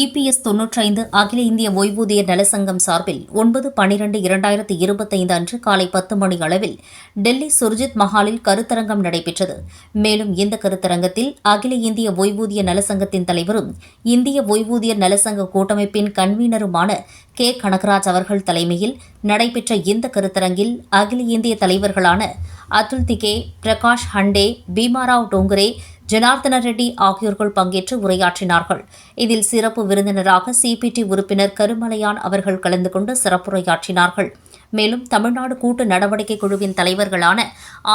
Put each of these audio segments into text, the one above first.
EPS தொன்னூற்றைந்து அகில இந்திய ஓய்வூதிய நலசங்கம் சார்பில் ஒன்பது பனிரெண்டு இரண்டாயிரத்தி இருபத்தைந்து அன்று காலை பத்து மணி அளவில் டெல்லி சுர்ஜித் மஹாலில் கருத்தரங்கம் நடைபெற்றது. மேலும் இந்த கருத்தரங்கத்தில் அகில இந்திய ஓய்வூதிய நலசங்கத்தின் தலைவரும் இந்திய ஓய்வூதிய நலசங்க கூட்டமைப்பின் கன்வீனருமான கே. கனகராஜ் அவர்கள் தலைமையில் நடைபெற்ற இந்த கருத்தரங்கில் அகில இந்திய தலைவர்களான அதுல் திகே பிரகாஷ் ஹண்டே பீமாராவ் டோங்கரே ஜனார்தன ரெட்டி ஆகியோர்கள் பங்கேற்று உரையாற்றினார்கள். இதில் சிறப்பு விருந்தினராக சிபிடி உறுப்பினர் கருமலையான் அவர்கள் கலந்து கொண்டு சிறப்புரையாற்றினார்கள். மேலும் தமிழ்நாடு கூட்டு நடவடிக்கை குழுவின் தலைவர்களான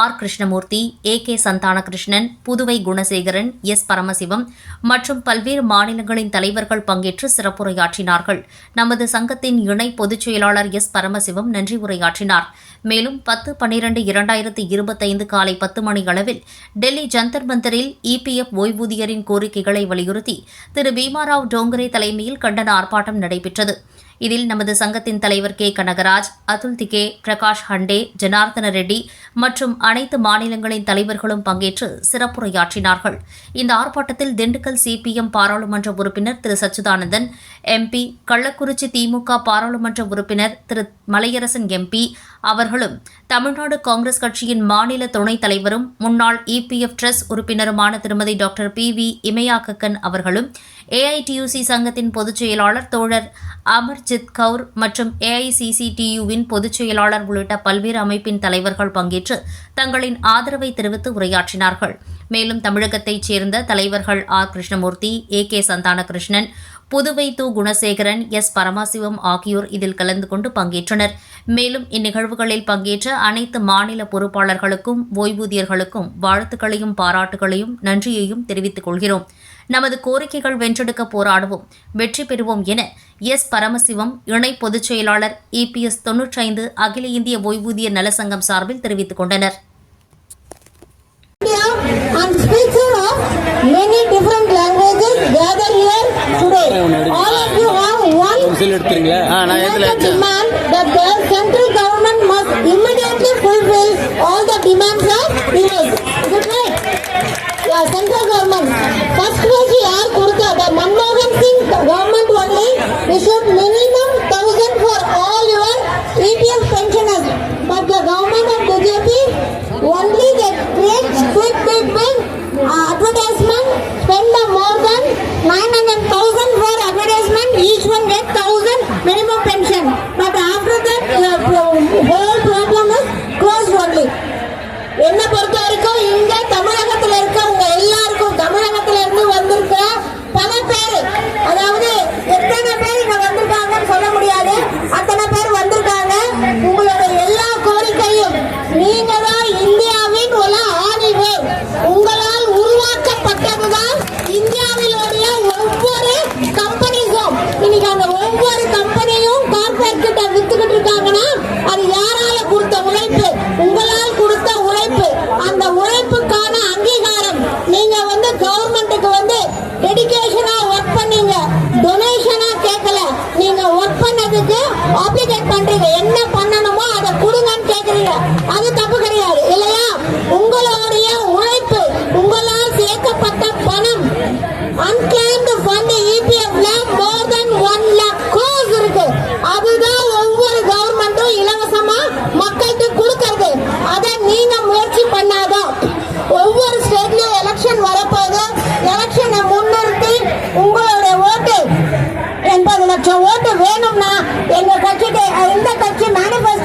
R Krishnamoorthy A K Santhanakrishnan Puduvai Gunasekaran S Paramasivam மற்றும் பல்வேறு மாநிலங்களின் தலைவர்கள் பங்கேற்று சிறப்புரையாற்றினார்கள். நமது சங்கத்தின் இணை பொதுச் செயலாளர் எஸ் பரமசிவம் நன்றி உரையாற்றினார். மேலும் பத்து பன்னிரண்டு இரண்டாயிரத்தி இருபத்தைந்து காலை பத்து மணி அளவில் டெல்லி ஜந்தர் மந்தரில் இபிஎஃப் ஓய்வூதியரின் கோரிக்கைகளை வலியுறுத்தி திரு பீமாராவ் டோங்கரே தலைமையில் கண்டன ஆர்ப்பாட்டம் நடைபெற்றது. இதில் நமது சங்கத்தின் தலைவர் கே. கனகராஜ் அதுல் திகே பிரகாஷ் ஹண்டே ஜனார்தன ரெட்டி மற்றும் அனைத்து மாநிலங்களின் தலைவர்களும் பங்கேற்று சிறப்புரையாற்றினார்கள். இந்த ஆர்ப்பாட்டத்தில் திண்டுக்கல் சிபிஎம் பாராளுமன்ற உறுப்பினர் திரு. சச்சுதானந்தன் எம்பி கள்ளக்குறிச்சி திமுக பாராளுமன்ற உறுப்பினர் திரு. மலையரசன் எம்பி அவர்களும் தமிழ்நாடு காங்கிரஸ் கட்சியின் மாநில துணைத் தலைவரும் முன்னாள் இபிஎஃப் ட்ரஸ் உறுப்பினருமான திருமதி டாக்டர் பி. வி. இமயாக்கக்கன் அவர்களும் ஏஐடியூசி சங்கத்தின் பொதுச் செயலாளர் தோழர் அமர்ஜித் கவுர் மற்றும் ஏஐசிசிடியுவின் பொதுச் செயலாளர் உள்ளிட்ட பல்வேறு அமைப்பின் தலைவர்கள் பங்கேற்று தங்களின் ஆதரவை தெரிவித்து உரையாற்றினார்கள். மேலும் தமிழகத்தைச் சேர்ந்த தலைவர்கள் R Krishnamoorthy A. K. Santhanakrishnan Puduvai து. குணசேகரன் எஸ். பரமசிவம் ஆகியோர் இதில் கலந்து கொண்டு பங்கேற்றனர். மேலும் இந்நிகழ்வுகளில் பங்கேற்ற அனைத்து மாநில பொறுப்பாளர்களுக்கும் ஓய்வூதியர்களுக்கும் வாழ்த்துக்களையும் பாராட்டுகளையும் நன்றியையும் தெரிவித்துக் கொள்கிறோம். நமது கோரிக்கைகள் வென்றெடுக்க போராடுவோம் வெற்றி பெறுவோம் என எஸ் பரமசிவம் இணை பொதுச் செயலாளர் இபிஎஸ் தொன்னூற்றைந்து அகில இந்திய ஓய்வூதிய நலசங்கம் சார்பில் தெரிவித்துக் கொண்டனர். India ஆப்ளிகேட் பண்றீங்க. என்ன பண்ணணுமோ அதை கொடுங்கன்னு கேக்குறீங்க. அது தப்பு கிடையாது. இல்லையா? உங்களை எண்பது லட்சம் ஓட்டு வேணும்னா எங்க கட்சிக்கு இந்த கட்சி மேனிபெஸ்டோ